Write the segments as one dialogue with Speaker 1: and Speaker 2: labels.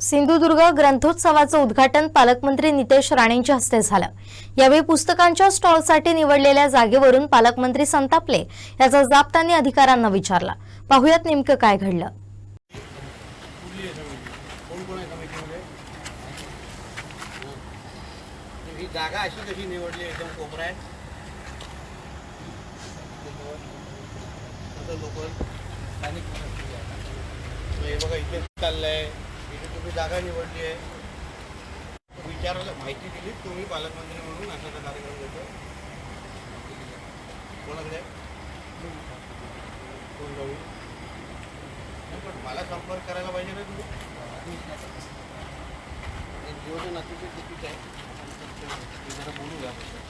Speaker 1: सिंधुदुर्ग ग्रंथोत्सवाचं उद्घाटन पालकमंत्री नितेश राणेंच्या हस्ते झालं. यावेळी पुस्तकांच्या स्टॉलसाठी निवडलेल्या जागेवरून पालकमंत्री संतापले याचा जाब त्यांनी अधिकाऱ्यांना विचारला. पाहुयात नेमकं काय घडलं.
Speaker 2: जागा अशी कशी निवडली एकदम कोपऱ्यात असं इथे तुम्ही जागा निवडली आहे. विचारायला माहिती दिली तुम्ही पालकमंत्री म्हणून असा कार्यक्रम घेतो कोणाकडे? कोण जाऊ? नाही, पण मला संपर्क करायला पाहिजे ना तुम्ही. नियोजन अतिशय चुकीचं आहे. ते जरा बोलूया. पण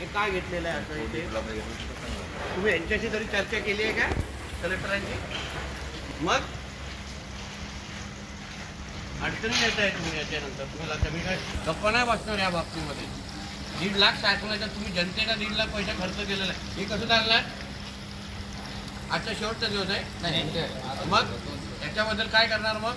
Speaker 2: हे काय घेतलेलं आहे असं इथे? तुम्ही यांच्याशी तरी चर्चा केली आहे का कलेक्टरांची? मग? अडचणी येत आहे तुम्ही याच्यानंतर. तुम्हाला कमी काय गप्पा नाही बसणार या बाबतीमध्ये. दीड लाख साठवण्याचा तुम्ही जनतेला दीड लाख पैसा खर्च केलेला आहे हे कसं चालणार? आजचा शेवटचा दिवस आहे. मग? याच्याबद्दल काय करणार मग?